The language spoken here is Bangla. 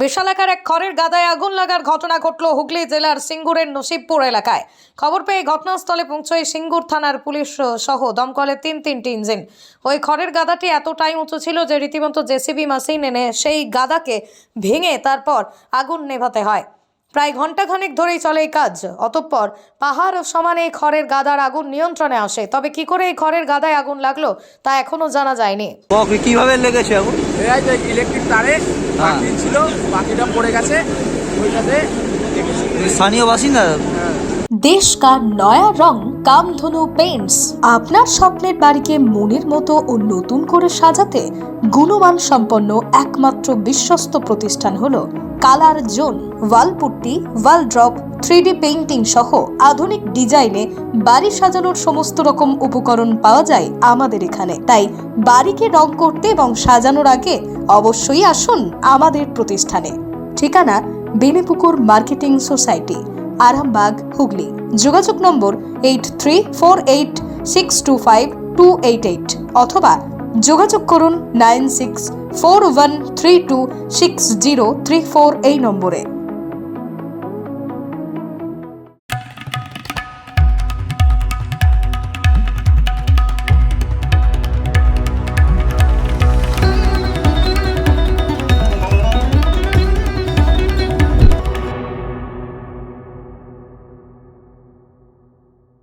বিশালাকার এক খড়ের গাদায় আগুন লাগার ঘটনা ঘটল হুগলি জেলার সিঙ্গুরের নসিবপুর এলাকায়। খবর পেয়ে ঘটনাস্থলে পৌঁছয় সিঙ্গুর থানার পুলিশ সহ দমকলের তিন তিনটি ইঞ্জিন। ওই খড়ের গাদাটি এতটাই উঁচু ছিল যে রীতিমতো জেসিবি মেশিন এনে সেই গাদাকে ভেঙে তারপর আগুন নেভাতে হয়। প্রায় ঘণ্টা খানেক ধরেই চলে এই কাজ। অতঃপর পাহাড় সমানে এই খড়ের গাদার আগুন নিয়ন্ত্রণে আসে। তবে কি করে এই খড়ের গাদায় আগুন লাগল তা এখনও জানা যায়নি। কীভাবে লেগেছে আগুন? ইলেকট্রিক তারে হ্যাঁ। ছিল বাকিটা পড়ে গেছে ওইটাতে স্থানীয় বাসিন্দা? দেশ কা নয়া রং কামধনু পেন্টস আপনার স্বপ্নের বাড়িকে মনের মতো ও নতুন করে সাজাতে গুণমান সম্পন্ন একমাত্র বিশ্বস্ত প্রতিষ্ঠান হলো colour zone, wall putty wall drop three painting সহ আধুনিক ডিজাইনে বাড়ি সাজানোর সমস্ত রকম উপকরণ পাওয়া যায় আমাদের এখানে। তাই বাড়িকে রং করতে এবং সাজানোর আগে অবশ্যই আসুন আমাদের প্রতিষ্ঠানে। ঠিকানা বেনেপুকুর মার্কেটিং সোসাইটি। আরামবাগ, হুগলি। যোগাযোগ নম্বর eight three four eight six two five two eight eight অথবা যোগাযোগ করুন nine six four one three two six zero three four এই নম্বরে।